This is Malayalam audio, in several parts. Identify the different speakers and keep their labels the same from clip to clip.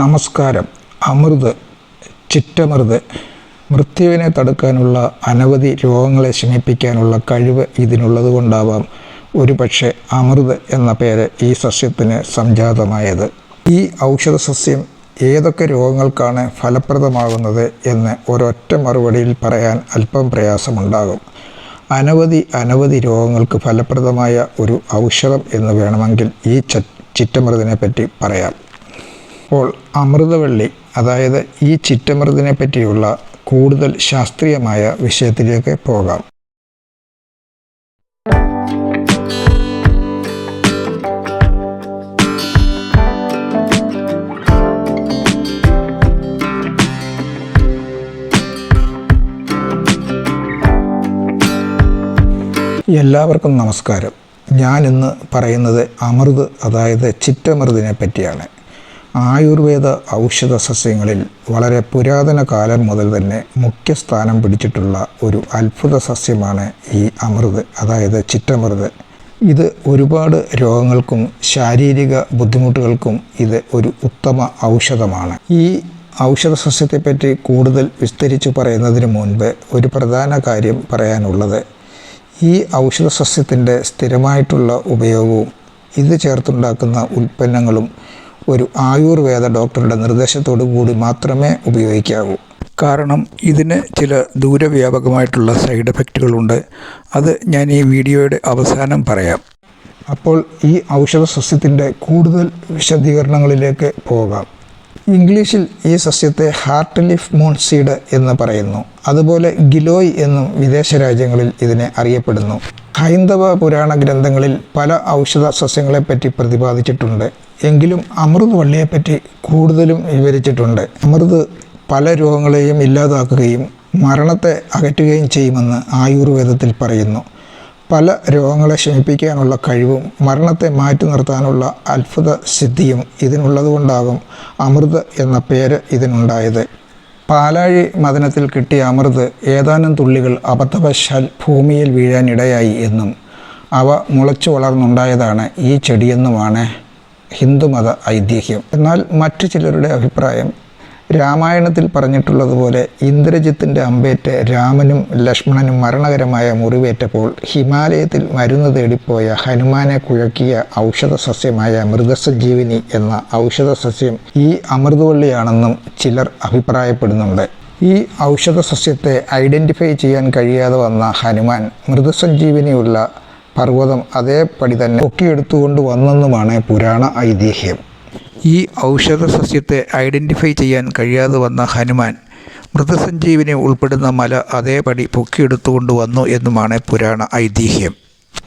Speaker 1: നമസ്കാരം. അമൃത് ചിറ്റമൃത് മൃത്യുവിനെ തടുക്കാനുള്ള അനവധി രോഗങ്ങളെ ശമിപ്പിക്കാനുള്ള കഴിവ് ഇതിനുള്ളത് കൊണ്ടാവാം. ഒരുപക്ഷെ അമൃത് എന്ന പേര് ഈ സസ്യത്തിന് സംജാതമായത്. ഈ ഔഷധ സസ്യം ഏതൊക്കെ രോഗങ്ങൾക്കാണ് ഫലപ്രദമാകുന്നത് എന്ന് ഒരൊറ്റ മറുപടിയിൽ പറയാൻ അല്പം പ്രയാസമുണ്ടാകും. അനവധി അനവധി രോഗങ്ങൾക്ക് ഫലപ്രദമായ ഒരു ഔഷധം എന്ന് വേണമെങ്കിൽ ഈ ചിറ്റമൃതിനെ പറ്റി പറയാം. അപ്പോൾ അമൃതവള്ളി അതായത് ഈ ചിറ്റമൃതിനെ പറ്റിയുള്ള കൂടുതൽ ശാസ്ത്രീയമായ വിഷയത്തിലേക്ക് പോകാം. എല്ലാവർക്കും നമസ്കാരം. ഞാനിന്ന് പറയുന്നത് അമൃത് അതായത് ചിറ്റമൃതിനെ പറ്റിയാണ് ആയുർവേദ ഔഷധ സസ്യങ്ങളിൽ വളരെ പുരാതന കാലം മുതൽ തന്നെ മുഖ്യ സ്ഥാനം പിടിച്ചിട്ടുള്ള ഒരു അത്ഭുത സസ്യമാണ് ഈ അമൃത് അതായത് ചിറ്റമൃത്. ഇത് ഒരുപാട് രോഗങ്ങൾക്കും ശാരീരിക ബുദ്ധിമുട്ടുകൾക്കും ഇത് ഒരു ഉത്തമ ഔഷധമാണ്. ഈ ഔഷധ സസ്യത്തെപ്പറ്റി കൂടുതൽ വിസ്തരിച്ചു പറയുന്നതിന് മുൻപ് ഒരു പ്രധാന കാര്യം പറയാനുള്ളത്. ഈ ഔഷധ സസ്യത്തിന്റെ സ്ഥിരമായിട്ടുള്ള ഉപയോഗവും ഇത് ചേർത്തുണ്ടാക്കുന്ന ഉൽപ്പന്നങ്ങളും ഒരു ആയുർവേദ ഡോക്ടറുടെ നിർദ്ദേശത്തോടു കൂടി മാത്രമേ ഉപയോഗിക്കാവൂ. കാരണം ഇതിന് ചില ദൂരവ്യാപകമായിട്ടുള്ള സൈഡ് എഫക്റ്റുകളുണ്ട്. അത് ഞാൻ ഈ വീഡിയോയുടെ അവസാനം പറയാം. അപ്പോൾ ഈ ഔഷധ സസ്യത്തിന്റെ കൂടുതൽ വിശദീകരണങ്ങളിലേക്ക് പോകാം. ഇംഗ്ലീഷിൽ ഈ സസ്യത്തെ ഹാർട്ട് ലിഫ് മൂൺ സീഡ് എന്ന് പറയുന്നു. അതുപോലെ ഗിലോയ് എന്നും വിദേശ രാജ്യങ്ങളിൽ ഇതിനെ അറിയപ്പെടുന്നു. ഹൈന്ദവ പുരാണ ഗ്രന്ഥങ്ങളിൽ പല ഔഷധ സസ്യങ്ങളെപ്പറ്റി പ്രതിപാദിച്ചിട്ടുണ്ട്. എങ്കിലും അമൃത് വള്ളിയെപ്പറ്റി കൂടുതലും വിവരിച്ചിട്ടുണ്ട്. അമൃത് പല രോഗങ്ങളെയും ഇല്ലാതാക്കുകയും മരണത്തെ അകറ്റുകയും ചെയ്യുമെന്ന് ആയുർവേദത്തിൽ പറയുന്നു. പല രോഗങ്ങളെ ശമിപ്പിക്കാനുള്ള കഴിവും മരണത്തെ മാറ്റി നിർത്താനുള്ള അത്ഭുത സിദ്ധിയും ഇതിനുള്ളതുകൊണ്ടാകും അമൃത് എന്ന പേര് ഇതിനുണ്ടായത്. പാലാഴി മദനത്തിൽ കിട്ടിയ അമൃത് ഏതാനും തുള്ളികൾ അബദ്ധവശാൽ ഭൂമിയിൽ വീഴാനിടയായി എന്നും അവ മുളച്ചു വളർന്നുണ്ടായതാണ് ഈ ചെടിയെന്നുമാണ് ഹിന്ദുമത ഐതിഹ്യം. എന്നാൽ മറ്റു ചിലരുടെ അഭിപ്രായം രാമായണത്തിൽ പറഞ്ഞിട്ടുള്ളതുപോലെ ഇന്ദ്രജിത്തിന്റെ അമ്പേറ്റ് രാമനും ലക്ഷ്മണനും മരണകരമായ മുറിവേറ്റപ്പോൾ ഹിമാലയത്തിൽ മരുന്ന് തേടിപ്പോയ ഹനുമാനെ കുഴക്കിയ ഔഷധ സസ്യമായ മൃഗസഞ്ജീവിനി എന്ന ഔഷധ സസ്യം ഈ അമൃതവള്ളിയാണെന്നും ചിലർ അഭിപ്രായപ്പെടുന്നുണ്ട്. ഈ ഔഷധ സസ്യത്തെ ഐഡന്റിഫൈ ചെയ്യാൻ കഴിയാതെ വന്ന ഹനുമാൻ മൃഗസഞ്ജീവിനിയുള്ള പർവതം അതേപടി തന്നെ പൊക്കിയെടുത്തുകൊണ്ട് വന്നെന്നുമാണ് പുരാണ ഐതിഹ്യം. ഈ ഔഷധ സസ്യത്തെ ഐഡന്റിഫൈ ചെയ്യാൻ കഴിയാതെ വന്ന ഹനുമാൻ മൃതസഞ്ജീവിനെ ഉൾപ്പെടുന്ന മല അതേപടി പൊക്കിയെടുത്തുകൊണ്ട് വന്നു എന്നുമാണ് പുരാണ ഐതിഹ്യം.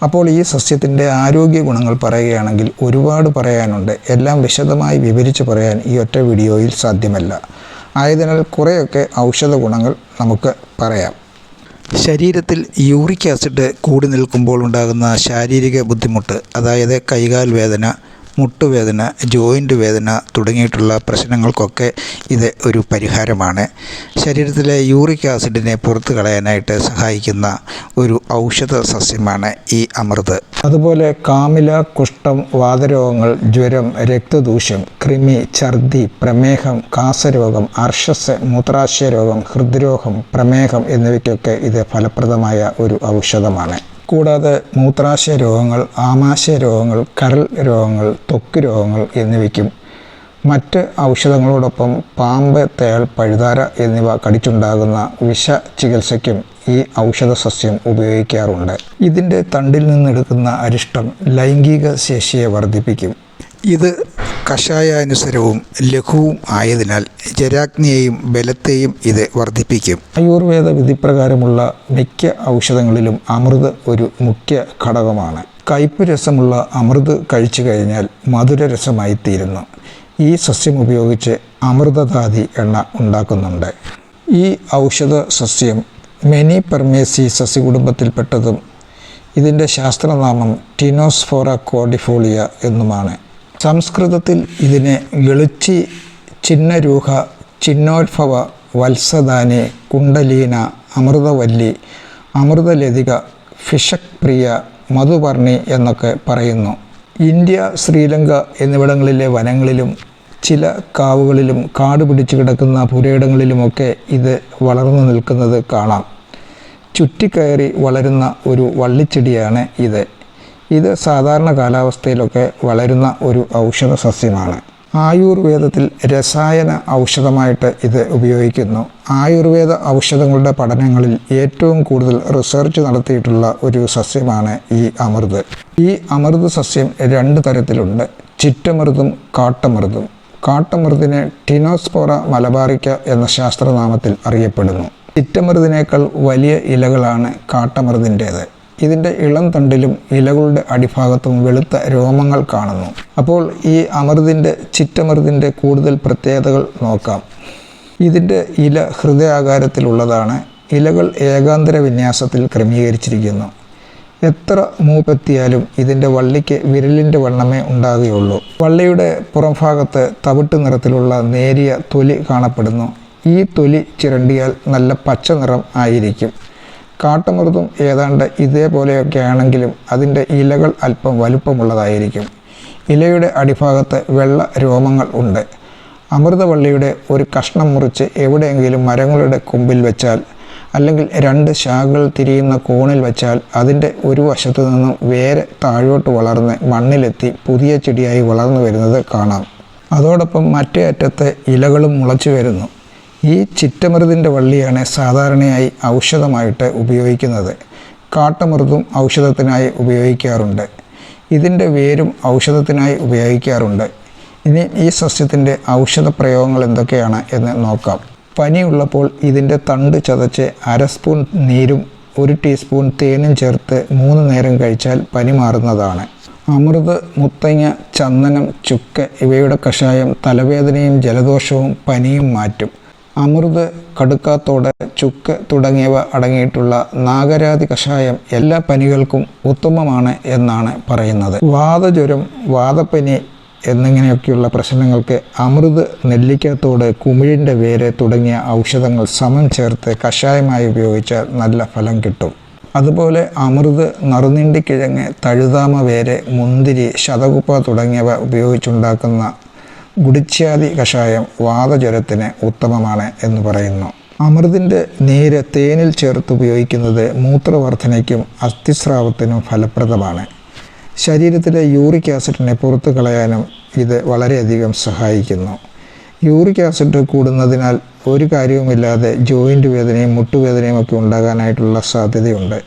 Speaker 1: അപ്പോൾ ഈ സസ്യത്തിന്റെ ആരോഗ്യ ഗുണങ്ങൾ പറയുകയാണെങ്കിൽ ഒരുപാട് പറയാനുണ്ട്. എല്ലാം വിശദമായി വിവരിച്ച് പറയാൻ ഈ ഒറ്റ വീഡിയോയിൽ സാധ്യമല്ല. ആയതിനാൽ കുറേയൊക്കെ ഔഷധ ഗുണങ്ങൾ നമുക്ക് പറയാം. ശരീരത്തിൽ യൂറിക് ആസിഡ് കൂടി നിൽക്കുമ്പോൾ ഉണ്ടാകുന്ന ശാരീരിക ബുദ്ധിമുട്ട് അതായത് കൈകാൽ വേദന മുട്ടുവേദന ജോയിന്റ് വേദന തുടങ്ങിയിട്ടുള്ള പ്രശ്നങ്ങൾക്കൊക്കെ ഇത് ഒരു പരിഹാരമാണ്. ശരീരത്തിലെ യൂറിക് ആസിഡിനെ പുറത്തു കളയാനായിട്ട് സഹായിക്കുന്ന ഒരു ഔഷധ സസ്യമാണ് ഈ അമൃത്. അതുപോലെ കാമില കുഷ്ഠം വാതരോഗങ്ങൾ ജ്വരം രക്തദൂഷ്യം കൃമി ഛർദി പ്രമേഹം കാസരോഗം അർഷസ് മൂത്രാശയ രോഗം ഹൃദ്രോഗം പ്രമേഹം എന്നിവയ്ക്കൊക്കെ ഇത് ഫലപ്രദമായ ഒരു ഔഷധമാണ്. കൂടാതെ മൂത്രാശയ രോഗങ്ങൾ ആമാശയ രോഗങ്ങൾ കരൾ രോഗങ്ങൾ തൊക്ക് രോഗങ്ങൾ എന്നിവയ്ക്കും മറ്റ് ഔഷധങ്ങളോടൊപ്പം പാമ്പ് തേൾ പഴുതാര എന്നിവ കടിച്ചുണ്ടാകുന്ന വിഷ ചികിത്സയ്ക്കും ഈ ഔഷധ സസ്യം ഉപയോഗിക്കാറുണ്ട്. ഇതിന്റെ തണ്ടിൽ നിന്നെടുക്കുന്ന അരിഷ്ടം ലൈംഗിക ശേഷിയെ വർദ്ധിപ്പിക്കും. ഇത് കഷായാനുസരവും ലഘുവും ആയതിനാൽ ജരാഗ്നിയെയും ബലത്തെയും ഇത് വർദ്ധിപ്പിക്കും. ആയുർവേദ വിധിപ്രകാരമുള്ള മിക്ക ഔഷധങ്ങളിലും അമൃത് ഒരു മുഖ്യ ഘടകമാണ്. കയ്പ് രസമുള്ള അമൃത് കഴിച്ചു കഴിഞ്ഞാൽ മധുരരസമായി തീരുന്നു ഈ സസ്യം ഉപയോഗിച്ച് അമൃതധാതി എണ്ണ ഉണ്ടാക്കുന്നുണ്ട്. ഈ ഔഷധ സസ്യം മെനി പെർമേസി സസ്യകുടുംബത്തിൽപ്പെട്ടതും ഇതിന്റെ ശാസ്ത്രനാമം ടിനോസ്ഫോറ കോഡിഫോളിയ എന്നുമാണ്. സംസ്കൃതത്തിൽ ഇതിനെ ഗളിച്ചി ചിന്നരൂഹ ചിന്നോത്ഭവ വത്സദാനി കുണ്ടലീന അമൃതവല്ലി അമൃതലതിക ഫിഷക് പ്രിയ മധുപർണി എന്നൊക്കെ പറയുന്നു. ഇന്ത്യ ശ്രീലങ്ക എന്നിവിടങ്ങളിലെ വനങ്ങളിലും ചില കാവുകളിലും കാട് പിടിച്ചു കിടക്കുന്ന പുരയിടങ്ങളിലുമൊക്കെ ഇത് വളർന്നു നിൽക്കുന്നത് കാണാം. ചുറ്റിക്കയറി വളരുന്ന ഒരു വള്ളിച്ചെടിയാണ് ഇത്. ഇത് സാധാരണ കാലാവസ്ഥയിലൊക്കെ വളരുന്ന ഒരു ഔഷധ സസ്യമാണ്. ആയുർവേദത്തിൽ രസായന ഔഷധമായിട്ട് ഇത് ഉപയോഗിക്കുന്നു. ആയുർവേദ ഔഷധങ്ങളുടെ പഠനങ്ങളിൽ ഏറ്റവും കൂടുതൽ റിസർച്ച് നടത്തിയിട്ടുള്ള ഒരു സസ്യമാണ് ഈ അമൃത്. ഈ അമൃത് സസ്യം രണ്ട് തരത്തിലുണ്ട്. ചിറ്റമൃതും കാട്ടമൃതും. കാട്ടമൃതിനെ ടിനോസ്പോറ മലബാറിക്ക എന്ന ശാസ്ത്രനാമത്തിൽ അറിയപ്പെടുന്നു. ചിറ്റമൃതിനേക്കാൾ വലിയ ഇലകളാണ് കാട്ടമൃതിന്റേത്. ഇതിന്റെ ഇളം തണ്ടിലും ഇലകളുടെ അടിഭാഗത്തും വെളുത്ത രോമങ്ങൾ കാണുന്നു. അപ്പോൾ ഈ അമൃതിന്റെ ചിറ്റമൃതിന്റെ കൂടുതൽ പ്രത്യേകതകൾ നോക്കാം. ഇതിന്റെ ഇല ഹൃദയാകാരത്തിലുള്ളതാണ്. ഇലകൾ ഏകാന്തര വിന്യാസത്തിൽ ക്രമീകരിച്ചിരിക്കുന്നു. എത്ര മൂപ്പെത്തിയാലും ഇതിന്റെ വള്ളിക്ക് വിരലിന്റെ വണ്ണമേ ഉണ്ടാകുകയുള്ളൂ. വള്ളിയുടെ പുറംഭാഗത്ത് തവിട്ട് നിറത്തിലുള്ള നേരിയ തൊലി കാണപ്പെടുന്നു. ഈ തൊലി ചിരണ്ടിയാൽ നല്ല പച്ച നിറം ആയിരിക്കും. കാട്ടുമൃതും ഏതാണ്ട് ഇതേപോലെയൊക്കെ ആണെങ്കിലും അതിന്റെ ഇലകൾ അല്പം വലുപ്പമുള്ളതായിരിക്കും. ഇലയുടെ അടിഭാഗത്ത് വെള്ള രോമങ്ങൾ ഉണ്ട്. അമൃതവള്ളിയുടെ ഒരു കഷ്ണം മുറിച്ച് എവിടെയെങ്കിലും മരങ്ങളുടെ കൊമ്പിൽ വെച്ചാൽ അല്ലെങ്കിൽ രണ്ട് ശാഖകൾ തിരിയുന്ന കോണിൽ വെച്ചാൽ അതിന്റെ ഒരു വശത്തു നിന്നും വേരെ താഴോട്ട് വളർന്ന് മണ്ണിലെത്തി പുതിയ ചെടിയായി വളർന്നു വരുന്നത് കാണാം. അതോടൊപ്പം മറ്റേ അറ്റത്ത് ഇലകളും മുളച്ചു വരുന്നു. ഈ ചിറ്റമൃതിന്റെ വള്ളിയാണ് സാധാരണയായി ഔഷധമായിട്ട് ഉപയോഗിക്കുന്നത്. കാട്ടമൃതും ഔഷധത്തിനായി ഉപയോഗിക്കാറുണ്ട്. ഇതിന്റെ വേരും ഔഷധത്തിനായി ഉപയോഗിക്കാറുണ്ട്. ഇനി ഈ സസ്യത്തിന്റെ ഔഷധ പ്രയോഗങ്ങൾ എന്തൊക്കെയാണ് എന്ന് നോക്കാം. പനിയുള്ളപ്പോൾ ഇതിന്റെ തണ്ട് ചതച്ച് അര സ്പൂൺ നീരും ഒരു ടീസ്പൂൺ തേനും ചേർത്ത് മൂന്ന് നേരം കഴിച്ചാൽ പനി മാറുന്നതാണ്. അമൃത് മുത്തങ്ങ ചന്ദനം ചുക്ക് ഇവയുടെ കഷായം തലവേദനയും ജലദോഷവും പനിയും മാറ്റും. അമൃത് കടുക്കാത്തോട് ചുക്ക് തുടങ്ങിയവ അടങ്ങിയിട്ടുള്ള നാഗരാതി കഷായം എല്ലാ പനികൾക്കും ഉത്തമമാണ് എന്നാണ് പറയുന്നത്. വാതജ്വരം വാദപ്പനി എന്നിങ്ങനെയൊക്കെയുള്ള പ്രശ്നങ്ങൾക്ക് അമൃത് നെല്ലിക്കത്തോട് കുമിഴിന്റെ വേര് തുടങ്ങിയ ഔഷധങ്ങൾ സമം ചേർത്ത് കഷായമായി ഉപയോഗിച്ചാൽ നല്ല ഫലം കിട്ടും. അതുപോലെ അമൃത് നറുനിണ്ടിക്കിഴങ്ങ് തഴുതാമ വേര് മുന്തിരി ശതകുപ്പ തുടങ്ങിയവ ഉപയോഗിച്ചുണ്ടാക്കുന്ന ഗുഡിച്ചാതി കഷായം വാതജ്വരത്തിന് ഉത്തമമാണ് എന്ന് പറയുന്നു. അമൃതിന്റെ നീര് തേനിൽ ചേർത്ത് ഉപയോഗിക്കുന്നത് മൂത്രവർദ്ധനയ്ക്കും അസ്ഥിസ്രാവത്തിനും ഫലപ്രദമാണ്. ശരീരത്തിലെ യൂറിക് ആസിഡിനെ പുറത്തു കളയാനും ഇത് വളരെയധികം സഹായിക്കുന്നു. യൂറിക് ആസിഡ് കൂടുന്നതിനാൽ ഒരു കാര്യവുമില്ലാതെ ജോയിന്റ് വേദനയും മുട്ടുവേദനയും ഒക്കെ ഉണ്ടാകാനായിട്ടുള്ള സാധ്യതയുണ്ട്.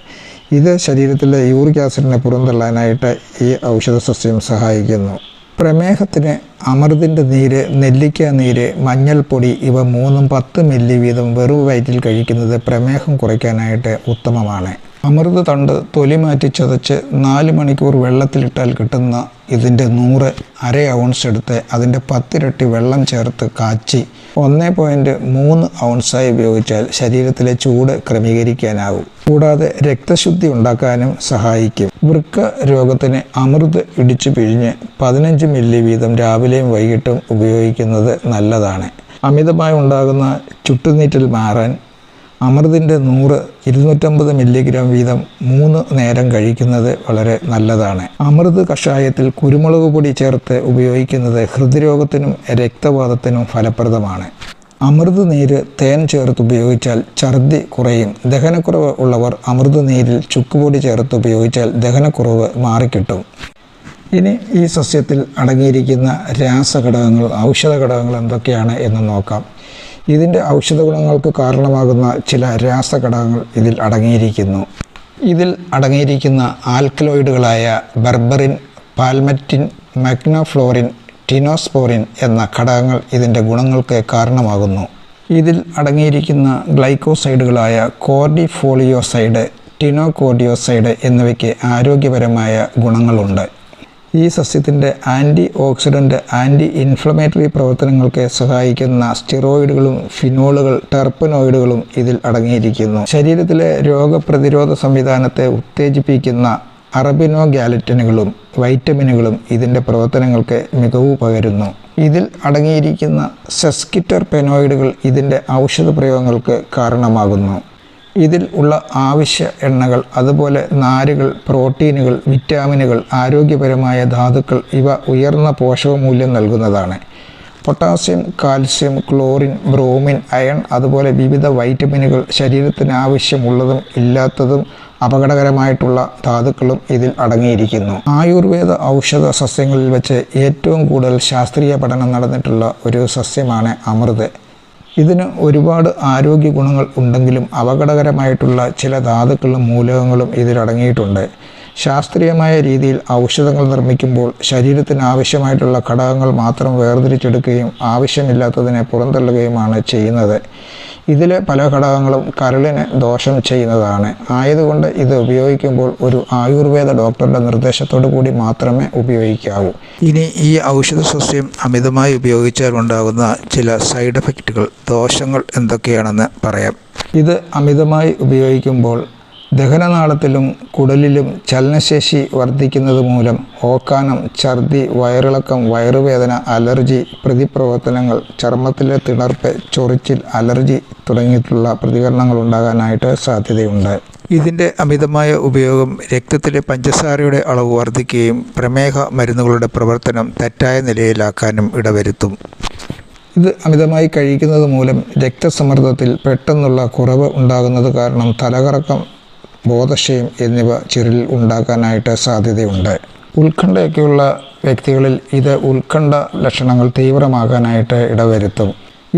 Speaker 1: ഇത് ശരീരത്തിലെ യൂറിക് ആസിഡിനെ പുറന്തള്ളാനായിട്ട് ഈ ഔഷധ സസ്യം സഹായിക്കുന്നു. പ്രമേഹത്തിന് അമൃതിന്റെ നീര് നെല്ലിക്ക നീര് മഞ്ഞൾപ്പൊടി ഇവ മൂന്നും പത്ത് മില്ലി വീതം വെറും വയറ്റിൽ കഴിക്കുന്നത് പ്രമേഹം കുറയ്ക്കാനായിട്ട് ഉത്തമമാണ്. അമൃത് തണ്ട് തൊലി മാറ്റി ചതച്ച് നാല് മണിക്കൂർ വെള്ളത്തിലിട്ടാൽ കിട്ടുന്ന ഇതിന്റെ നൂറ് അര ഔൺസ് എടുത്ത് അതിന്റെ പത്തിരട്ടി വെള്ളം ചേർത്ത് കാച്ചി ഒന്ന് പോയിന്റ് മൂന്ന് ഔൺസായി ഉപയോഗിച്ചാൽ ശരീരത്തിലെ ചൂട് ക്രമീകരിക്കാനാവും. കൂടാതെ രക്തശുദ്ധി ഉണ്ടാക്കാനും സഹായിക്കും. വൃക്ക രോഗത്തിന് അമൃത് ഇടിച്ചു പിഴിഞ്ഞ് പതിനഞ്ച് മില്ലി വീതം രാവിലെയും വൈകിട്ടും ഉപയോഗിക്കുന്നത് നല്ലതാണ്. അമിതമായി ഉണ്ടാകുന്ന ചുട്ടുനീറ്റൽ മാറാൻ അമൃതിന്റെ നൂറ് ഇരുന്നൂറ്റമ്പത് മില്ലിഗ്രാം വീതം മൂന്ന് നേരം കഴിക്കുന്നത് വളരെ നല്ലതാണ്. അമൃത് കഷായത്തിൽ കുരുമുളക് പൊടി ചേർത്ത് ഉപയോഗിക്കുന്നത് ഹൃദ്രോഗത്തിനും രക്തവാദത്തിനും ഫലപ്രദമാണ്. അമൃത് നീര് തേൻ ചേർത്ത് ഉപയോഗിച്ചാൽ ഛർദി കുറയും. ദഹനക്കുറവ് ഉള്ളവർ അമൃത് നീരിൽ ചുക്കുപൊടി ചേർത്ത് ഉപയോഗിച്ചാൽ ദഹനക്കുറവ് മാറിക്കിട്ടും. ഇനി ഈ സസ്യത്തിൽ അടങ്ങിയിരിക്കുന്ന രാസഘടകങ്ങൾ ഔഷധ ഘടകങ്ങൾ എന്തൊക്കെയാണ് എന്ന് നോക്കാം. ഇതിന്റെ ഔഷധ ഗുണങ്ങൾക്ക് കാരണമാകുന്ന ചില രാസഘടകങ്ങൾ ഇതിൽ അടങ്ങിയിരിക്കുന്നു. ഇതിൽ അടങ്ങിയിരിക്കുന്ന ആൽക്കലോയിഡുകളായ ബർബറിൻ പാൽമറ്റിൻ മാഗ്നോഫ്ലോറിൻ ടിനോസ്പോറിൻ എന്ന ഘടകങ്ങൾ ഇതിന്റെ ഗുണങ്ങൾക്ക് കാരണമാകുന്നു. ഇതിൽ അടങ്ങിയിരിക്കുന്ന ഗ്ലൈക്കോസൈഡുകളായ കോർഡിഫോളിയോസൈഡ് ടിനോകോഡിയോസൈഡ് എന്നിവയ്ക്ക് ആരോഗ്യപരമായ ഗുണങ്ങളുണ്ട്. ഈ സസ്യത്തിന്റെ ആന്റി ഓക്സിഡന്റ് ആന്റി ഇൻഫ്ലമേറ്ററി പ്രവർത്തനങ്ങൾക്ക് സഹായിക്കുന്ന സ്റ്റിറോയിഡുകളും ഫിനോളുകൾ ടെർപ്പനോയിഡുകളും ഇതിൽ അടങ്ങിയിരിക്കുന്നു. ശരീരത്തിലെ രോഗപ്രതിരോധ സംവിധാനത്തെ ഉത്തേജിപ്പിക്കുന്ന അറബിനോ ഗാലറ്റിനുകളും വൈറ്റമിനുകളും ഇതിന്റെ പ്രവർത്തനങ്ങൾക്ക് മികവ് പകരുന്നു. ഇതിൽ അടങ്ങിയിരിക്കുന്ന സെസ്കിറ്റർ പെനോയിഡുകൾ ഇതിന്റെ ഔഷധ പ്രയോഗങ്ങൾക്ക് കാരണമാകുന്നു. ഇതിൽ ഉള്ള ആവശ്യ എണ്ണകൾ അതുപോലെ നാരുകൾ പ്രോട്ടീനുകൾ വിറ്റാമിനുകൾ ആരോഗ്യപരമായ ധാതുക്കൾ ഇവ ഉയർന്ന പോഷകമൂല്യം നൽകുന്നതാണ്. Potassium calcium chlorine bromine iron അതുപോലെ വിവിധ വൈറ്റമിനുകൾ ശരീരത്തിന് ആവശ്യമുള്ളതും ഇല്ലാത്തതും അപകടകരമായിട്ടുള്ള ധാതുക്കളും ഇതിൽ അടങ്ങിയിരിക്കുന്നു. ആയുർവേദ ഔഷധ സസ്യങ്ങളിൽ വെച്ച് ഏറ്റവും കൂടുതൽ ശാസ്ത്രീയ പഠനം നടന്നിട്ടുള്ള ഒരു സസ്യമാണ് അമൃത്. ഇതിന് ഒരുപാട് ആരോഗ്യ ഗുണങ്ങൾ ഉണ്ടെങ്കിലും അപകടകരമായിട്ടുള്ള ചില ധാതുക്കളും മൂലകങ്ങളും ഇതിലടങ്ങിയിട്ടുണ്ട്. ശാസ്ത്രീയമായ രീതിയിൽ ഔഷധങ്ങൾ നിർമ്മിക്കുമ്പോൾ ശരീരത്തിന് ആവശ്യമായിട്ടുള്ള ഘടകങ്ങൾ മാത്രം വേർതിരിച്ചെടുക്കുകയും ആവശ്യമില്ലാത്തതിനെ പുറന്തള്ളുകയുമാണ് ചെയ്യുന്നത്. ഇതിലെ പല ഘടകങ്ങളും കരളിന് ദോഷം ചെയ്യുന്നതാണ്. ആയതുകൊണ്ട് ഇത് ഉപയോഗിക്കുമ്പോൾ ഒരു ആയുർവേദ ഡോക്ടറുടെ നിർദ്ദേശത്തോടു കൂടി മാത്രമേ ഉപയോഗിക്കാവൂ.
Speaker 2: ഇനി ഈ ഔഷധ സസ്യം അമിതമായി ഉപയോഗിച്ചാൽ ഉണ്ടാകുന്ന ചില സൈഡ് എഫക്റ്റുകൾ ദോഷങ്ങൾ എന്തൊക്കെയാണെന്ന് പറയാം.
Speaker 1: ഇത് അമിതമായി ഉപയോഗിക്കുമ്പോൾ ദഹനനാളത്തിലും കുടലിലും ചലനശേഷി വർദ്ധിക്കുന്നത് മൂലം ഓക്കാനം ഛർദി വയറിളക്കം വയറുവേദന അലർജി പ്രതിപ്രവർത്തനങ്ങൾ ചർമ്മത്തിലെ തിണർപ്പ് ചൊറിച്ചിൽ അലർജി തുടങ്ങിയിട്ടുള്ള പ്രതികരണങ്ങൾ ഉണ്ടാകാനായിട്ട് സാധ്യതയുണ്ട്.
Speaker 2: ഇതിന്റെ അമിതമായ ഉപയോഗം രക്തത്തിലെ പഞ്ചസാരയുടെ അളവ് വർദ്ധിക്കുകയും പ്രമേഹ മരുന്നുകളുടെ പ്രവർത്തനം തെറ്റായ നിലയിലാക്കാനും ഇടവരുത്തും.
Speaker 1: ഇത് അമിതമായി കഴിക്കുന്നത് മൂലം രക്തസമ്മർദ്ദത്തിൽ പെട്ടെന്നുള്ള കുറവ് ഉണ്ടാകുന്നത് കാരണം തലകറക്കം ബോധക്ഷയം എന്നിവ ചിരലിൽ ഉണ്ടാക്കാനായിട്ട് സാധ്യതയുണ്ട്. ഉത്കണ്ഠയൊക്കെയുള്ള വ്യക്തികളിൽ ഇത് ഉത്കണ്ഠ ലക്ഷണങ്ങൾ തീവ്രമാകാനായിട്ട് ഇടവരുത്തും.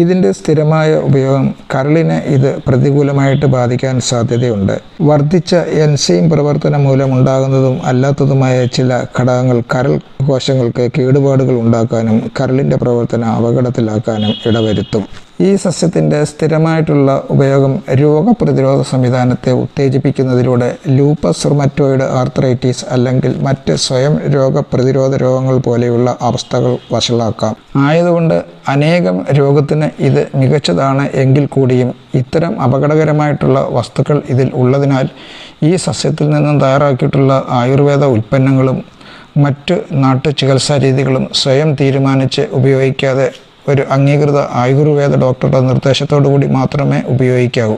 Speaker 1: ഇതിന്റെ സ്ഥിരമായ ഉപയോഗം കരളിനെ ഇത് പ്രതികൂലമായിട്ട് ബാധിക്കാൻ സാധ്യതയുണ്ട്. വർദ്ധിച്ച എൻസൈം പ്രവർത്തനം മൂലം ഉണ്ടാകുന്നതും അല്ലാത്തതുമായ ചില ഘടകങ്ങൾ കരൾ കോശങ്ങൾക്ക് കേടുപാടുകൾ ഉണ്ടാക്കാനും കരളിന്റെ പ്രവർത്തനം അപകടത്തിലാക്കാനും ഇടവരുത്തും. ഈ സസ്യത്തിന്റെ സ്ഥിരമായിട്ടുള്ള ഉപയോഗം രോഗപ്രതിരോധ സംവിധാനത്തെ ഉത്തേജിപ്പിക്കുന്നതിലൂടെ ലൂപ്പസ് റുമറ്റോയിഡ് ആർത്രൈറ്റീസ് അല്ലെങ്കിൽ മറ്റ് സ്വയം രോഗപ്രതിരോധ രോഗങ്ങൾ പോലെയുള്ള അവസ്ഥകൾ വഷളാക്കാം. ആയതുകൊണ്ട് അനേകം രോഗത്തിന് ഇത് മികച്ചതാണ് എങ്കിൽ കൂടിയും ഇത്തരം അപകടകരമായിട്ടുള്ള വസ്തുക്കൾ ഇതിൽ ഉള്ളതിനാൽ ഈ സസ്യത്തിൽ നിന്നും തയ്യാറാക്കിയിട്ടുള്ള ആയുർവേദ ഉൽപ്പന്നങ്ങളും മറ്റ് നാട്ടു ചികിത്സാ രീതികളും സ്വയം തീരുമാനിച്ച് ഉപയോഗിക്കാതെ ഒരു അംഗീകൃത ആയുർവേദ ഡോക്ടറുടെ നിർദ്ദേശത്തോടു കൂടി മാത്രമേ ഉപയോഗിക്കാവൂ.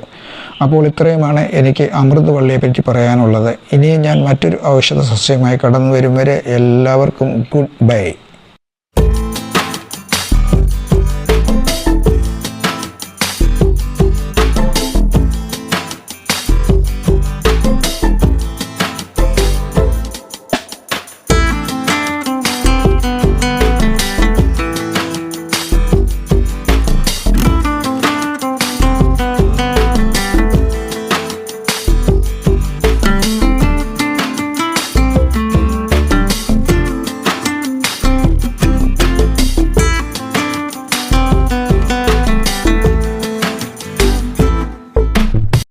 Speaker 1: അപ്പോൾ ഇത്രയുമാണ് എനിക്ക് അമൃത് പറ്റി പറയാനുള്ളത്. ഇനിയും ഞാൻ മറ്റൊരു ഔഷധ സസ്യമായി കടന്നു വരും വരെ എല്ലാവർക്കും ഗുഡ് ബൈ.